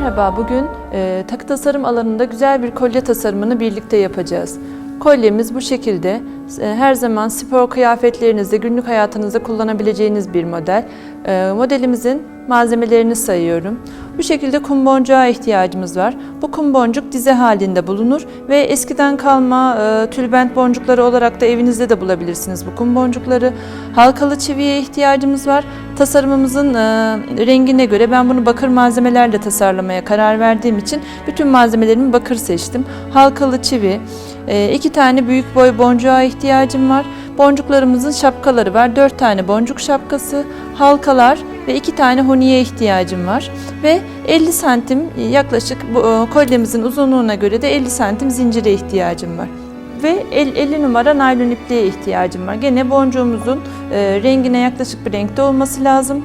Merhaba, bugün e, takı tasarım alanında güzel bir kolye tasarımını birlikte yapacağız. Kolyemiz bu şekilde. E, her zaman spor kıyafetlerinizde, günlük hayatınızda kullanabileceğiniz bir model. E, modelimizin malzemelerini sayıyorum. Bu şekilde kum boncuğa ihtiyacımız var. Bu kum boncuk dize halinde bulunur ve eskiden kalma e, tülbent boncukları olarak da evinizde de bulabilirsiniz bu kum boncukları. Halkalı çiviye ihtiyacımız var. Tasarımımızın rengine göre ben bunu bakır malzemelerle tasarlamaya karar verdiğim için bütün malzemelerimi bakır seçtim. Halkalı çivi, e, iki tane büyük boy boncuğa ihtiyacım var. Boncuklarımızın şapkaları var. Dört tane boncuk şapkası, halkalar ve iki tane huniye ihtiyacım var. Ve 50 santim yaklaşık bu, e, kolyemizin uzunluğuna göre de 50 santim zincire ihtiyacım var. Ve el- 50 numara naylon ipliğe ihtiyacım var. Gene boncuğumuzun e, rengine yaklaşık bir renkte olması lazım.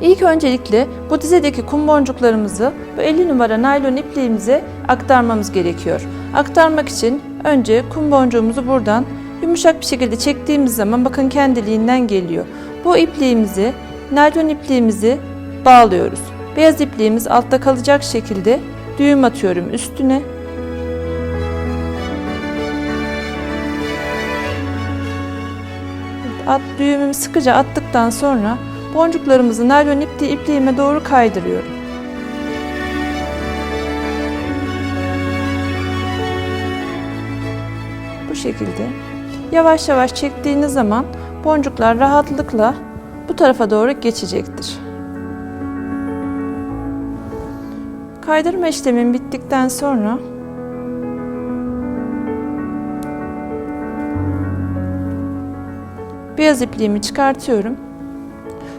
İlk öncelikle bu dizedeki kum boncuklarımızı bu 50 numara naylon ipliğimize aktarmamız gerekiyor. Aktarmak için önce kum boncuğumuzu buradan yumuşak bir şekilde çektiğimiz zaman bakın kendiliğinden geliyor. Bu ipliğimizi, naylon ipliğimizi bağlıyoruz. Beyaz ipliğimiz altta kalacak şekilde düğüm atıyorum üstüne. At, düğümümü sıkıca attıktan sonra boncuklarımızı naylon ipliği ipliğime doğru kaydırıyorum. Bu şekilde yavaş yavaş çektiğiniz zaman boncuklar rahatlıkla bu tarafa doğru geçecektir. Kaydırma işlemim bittikten sonra beyaz ipliğimi çıkartıyorum.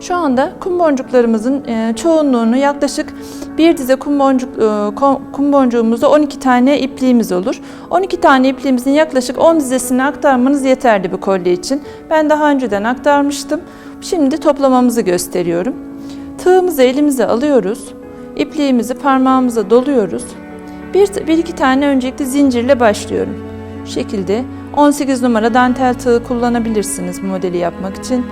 Şu anda kum boncuklarımızın e, çoğunluğunu yaklaşık bir dize kum, boncuk, e, kum boncuğumuzda 12 tane ipliğimiz olur. 12 tane ipliğimizin yaklaşık 10 dizesini aktarmanız yeterli bu kolye için. Ben daha önceden aktarmıştım. Şimdi toplamamızı gösteriyorum. Tığımızı elimize alıyoruz. İpliğimizi parmağımıza doluyoruz. Bir, bir iki tane öncelikle zincirle başlıyorum. Şu şekilde 18 numara dantel tığı kullanabilirsiniz bu modeli yapmak için.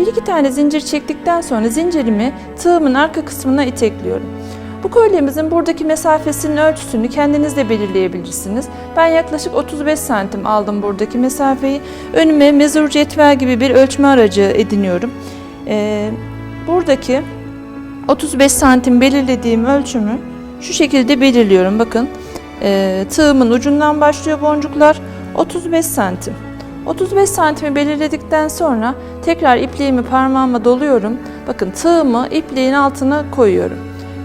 Bir iki tane zincir çektikten sonra zincirimi tığımın arka kısmına itekliyorum. Bu kolyemizin buradaki mesafesinin ölçüsünü kendiniz de belirleyebilirsiniz. Ben yaklaşık 35 santim aldım buradaki mesafeyi. Önüme mezur cetvel gibi bir ölçme aracı ediniyorum. Ee, buradaki 35 santim belirlediğim ölçümü şu şekilde belirliyorum. Bakın e, tığımın ucundan başlıyor boncuklar 35 santim. 35 santimi belirledikten sonra tekrar ipliğimi parmağıma doluyorum. Bakın tığımı ipliğin altına koyuyorum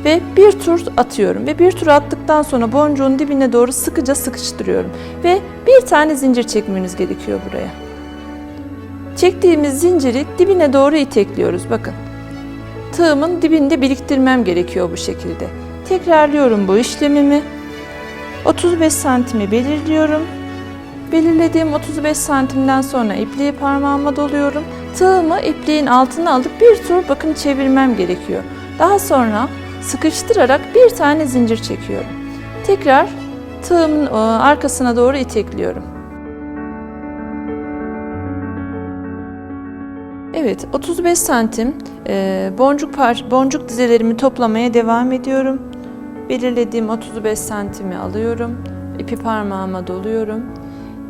ve bir tur atıyorum ve bir tur attıktan sonra boncuğun dibine doğru sıkıca sıkıştırıyorum ve bir tane zincir çekmeniz gerekiyor buraya. Çektiğimiz zinciri dibine doğru itekliyoruz bakın. Tığımın dibinde biriktirmem gerekiyor bu şekilde. Tekrarlıyorum bu işlemimi. 35 santimi belirliyorum. Belirlediğim 35 santimden sonra ipliği parmağıma doluyorum. Tığımı ipliğin altına alıp bir tur bakın çevirmem gerekiyor. Daha sonra sıkıştırarak bir tane zincir çekiyorum. Tekrar tığımın e, arkasına doğru itekliyorum. Evet, 35 santim e, boncuk par boncuk dizelerimi toplamaya devam ediyorum. Belirlediğim 35 santimi alıyorum. İpi parmağıma doluyorum.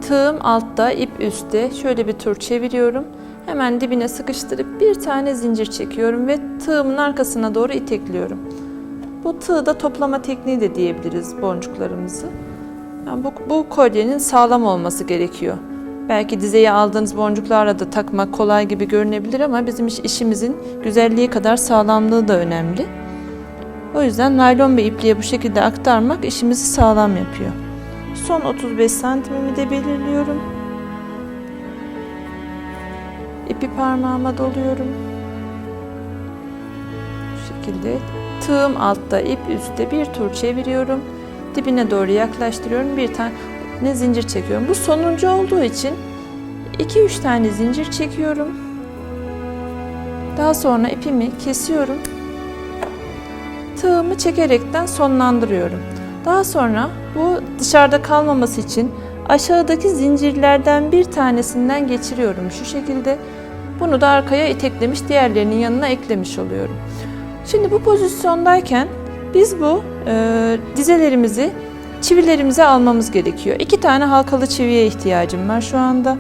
Tığım altta, ip üstte. Şöyle bir tur çeviriyorum. Hemen dibine sıkıştırıp bir tane zincir çekiyorum ve tığımın arkasına doğru itekliyorum. Bu tığda toplama tekniği de diyebiliriz boncuklarımızı. Yani bu, bu kolyenin sağlam olması gerekiyor. Belki dizeye aldığınız boncuklarla da takmak kolay gibi görünebilir ama bizim iş- işimizin güzelliği kadar sağlamlığı da önemli. O yüzden naylon ve ipliğe bu şekilde aktarmak işimizi sağlam yapıyor. Son 35 santimimi de belirliyorum. İpi parmağıma doluyorum. Bu şekilde tığım altta, ip üstte bir tur çeviriyorum. Dibine doğru yaklaştırıyorum. Bir tane zincir çekiyorum. Bu sonuncu olduğu için 2-3 tane zincir çekiyorum. Daha sonra ipimi kesiyorum. Tığımı çekerekten sonlandırıyorum. Daha sonra bu dışarıda kalmaması için aşağıdaki zincirlerden bir tanesinden geçiriyorum şu şekilde. Bunu da arkaya iteklemiş, diğerlerinin yanına eklemiş oluyorum. Şimdi bu pozisyondayken Biz bu e, dizelerimizi çivilerimize almamız gerekiyor. İki tane halkalı çiviye ihtiyacım var şu anda.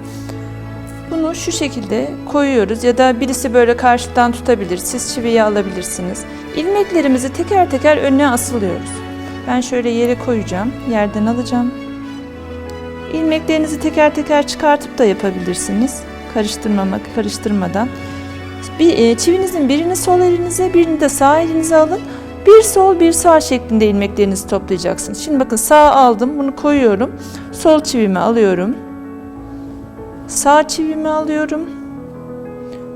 Bunu şu şekilde koyuyoruz ya da birisi böyle karşıdan tutabilir. Siz çiviyi alabilirsiniz. İlmeklerimizi teker teker önüne asılıyoruz. Ben şöyle yere koyacağım. Yerden alacağım. İlmeklerinizi teker teker çıkartıp da yapabilirsiniz. Karıştırmamak, karıştırmadan. Bir, e, çivinizin birini sol elinize, birini de sağ elinize alın. Bir sol bir sağ şeklinde ilmeklerinizi toplayacaksınız. Şimdi bakın sağ aldım, bunu koyuyorum. Sol çivimi alıyorum. Sağ çivimi alıyorum.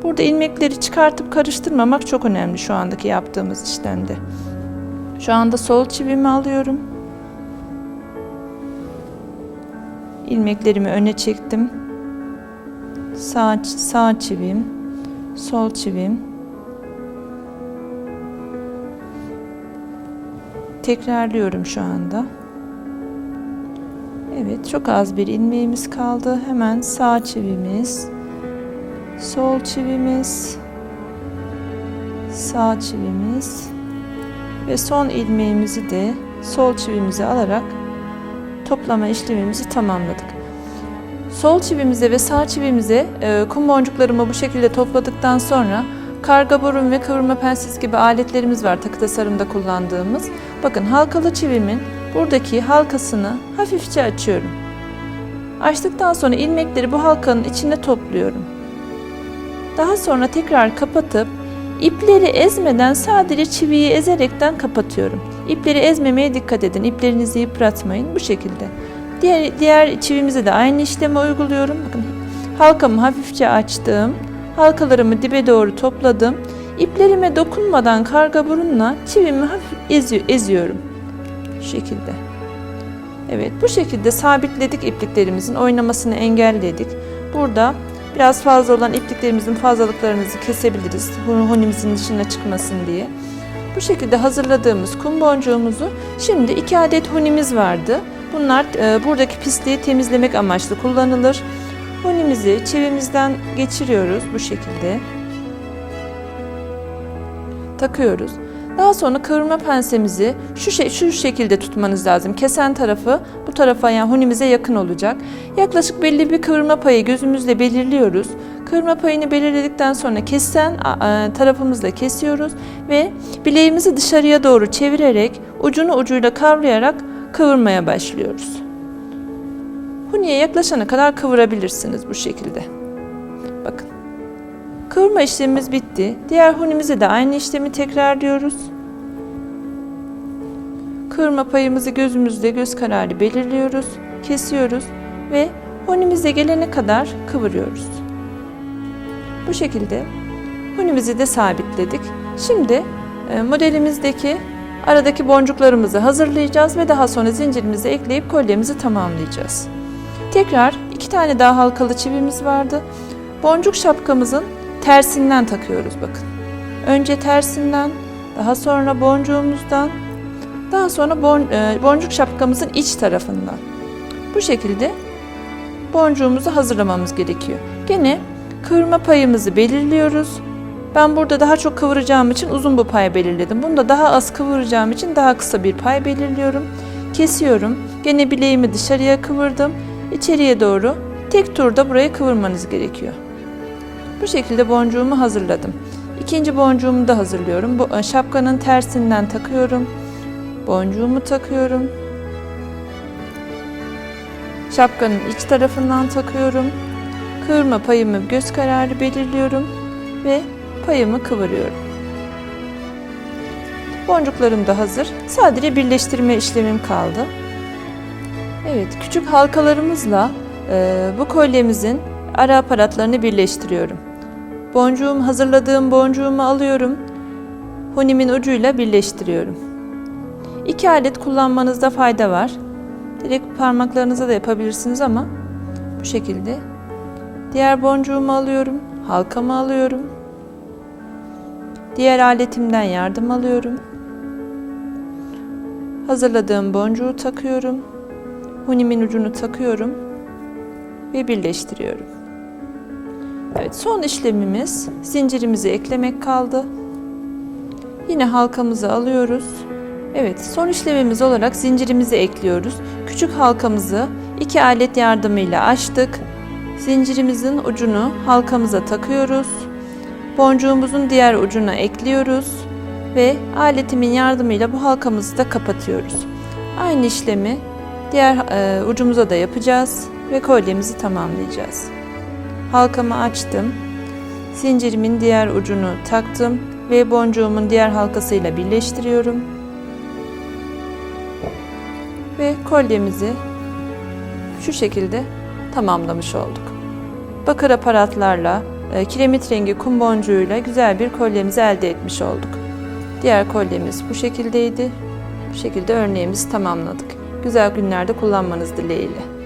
Burada ilmekleri çıkartıp karıştırmamak çok önemli şu andaki yaptığımız işlemde. Şu anda sol çivimi alıyorum. İlmeklerimi öne çektim. Sağ sağ çivim, sol çivim. Tekrarlıyorum şu anda. Evet, çok az bir ilmeğimiz kaldı. Hemen sağ çivimiz, sol çivimiz, sağ çivimiz ve son ilmeğimizi de sol çivimize alarak toplama işlemimizi tamamladık. Sol çivimize ve sağ çivimize e, kum boncuklarımı bu şekilde topladıktan sonra karga burun ve kıvırma pensiz gibi aletlerimiz var takı tasarımda kullandığımız. Bakın halkalı çivimin buradaki halkasını hafifçe açıyorum. Açtıktan sonra ilmekleri bu halkanın içine topluyorum. Daha sonra tekrar kapatıp ipleri ezmeden sadece çiviyi ezerekten kapatıyorum. İpleri ezmemeye dikkat edin. İplerinizi yıpratmayın bu şekilde. Diğer, diğer çivimize de aynı işlemi uyguluyorum. Bakın halkamı hafifçe açtım. Halkalarımı dibe doğru topladım. İplerime dokunmadan karga burunla çivimi hafif eziyor, eziyorum. Şu şekilde. Evet bu şekilde sabitledik ipliklerimizin oynamasını engelledik. Burada biraz fazla olan ipliklerimizin fazlalıklarımızı kesebiliriz. Honimizin dışına çıkmasın diye. Bu şekilde hazırladığımız kum boncuğumuzu şimdi iki adet honimiz vardı. Bunlar e, buradaki pisliği temizlemek amaçlı kullanılır. Honimizi çivimizden geçiriyoruz bu şekilde. Takıyoruz. Daha sonra kıvırma pensemizi şu, şey, şu şekilde tutmanız lazım. Kesen tarafı bu tarafa yani honimize yakın olacak. Yaklaşık belli bir kıvırma payı gözümüzle belirliyoruz. Kıvırma payını belirledikten sonra kesen tarafımızla kesiyoruz ve bileğimizi dışarıya doğru çevirerek ucunu ucuyla kavrayarak kıvırmaya başlıyoruz. Huniye yaklaşana kadar kıvırabilirsiniz bu şekilde. Bakın. Kıvırma işlemimiz bitti. Diğer hunimize de aynı işlemi tekrarlıyoruz. Kıvırma payımızı gözümüzde göz kararı belirliyoruz, kesiyoruz ve hunimize gelene kadar kıvırıyoruz. Bu şekilde hunimizi de sabitledik. Şimdi e, modelimizdeki aradaki boncuklarımızı hazırlayacağız ve daha sonra zincirimizi ekleyip kolyemizi tamamlayacağız. Tekrar iki tane daha halkalı çivimiz vardı. Boncuk şapkamızın tersinden takıyoruz bakın. Önce tersinden, daha sonra boncuğumuzdan, daha sonra bon, e, boncuk şapkamızın iç tarafından. Bu şekilde boncuğumuzu hazırlamamız gerekiyor. Gene kıvırma payımızı belirliyoruz. Ben burada daha çok kıvıracağım için uzun bir pay belirledim. Bunda daha az kıvıracağım için daha kısa bir pay belirliyorum. Kesiyorum. Gene bileğimi dışarıya kıvırdım. İçeriye doğru tek turda burayı kıvırmanız gerekiyor. Bu şekilde boncuğumu hazırladım. İkinci boncuğumu da hazırlıyorum. Bu e, şapkanın tersinden takıyorum. Boncuğumu takıyorum. Şapkanın iç tarafından takıyorum. Kıvırma payımı göz kararı belirliyorum ve payımı kıvırıyorum. Boncuklarım da hazır. Sadece birleştirme işlemim kaldı. Evet, küçük halkalarımızla e, bu kolyemizin ara aparatlarını birleştiriyorum. Boncuğum hazırladığım boncuğumu alıyorum. Honimin ucuyla birleştiriyorum. İki alet kullanmanızda fayda var. Direkt parmaklarınıza da yapabilirsiniz ama bu şekilde. Diğer boncuğumu alıyorum. Halkamı alıyorum. Diğer aletimden yardım alıyorum. Hazırladığım boncuğu takıyorum. Hunimin ucunu takıyorum ve birleştiriyorum. Evet, son işlemimiz zincirimizi eklemek kaldı. Yine halkamızı alıyoruz. Evet, son işlemimiz olarak zincirimizi ekliyoruz. Küçük halkamızı iki alet yardımıyla açtık. Zincirimizin ucunu halkamıza takıyoruz. Boncuğumuzun diğer ucuna ekliyoruz ve aletimin yardımıyla bu halkamızı da kapatıyoruz. Aynı işlemi diğer e, ucumuza da yapacağız ve kolyemizi tamamlayacağız. Halkamı açtım. Zincirimin diğer ucunu taktım ve boncuğumun diğer halkasıyla birleştiriyorum. Ve kolyemizi şu şekilde tamamlamış olduk. Bakır aparatlarla, e, kiremit rengi kum boncuğuyla güzel bir kolyemizi elde etmiş olduk. Diğer kolyemiz bu şekildeydi. Bu şekilde örneğimizi tamamladık. Güzel günlerde kullanmanız dileğiyle.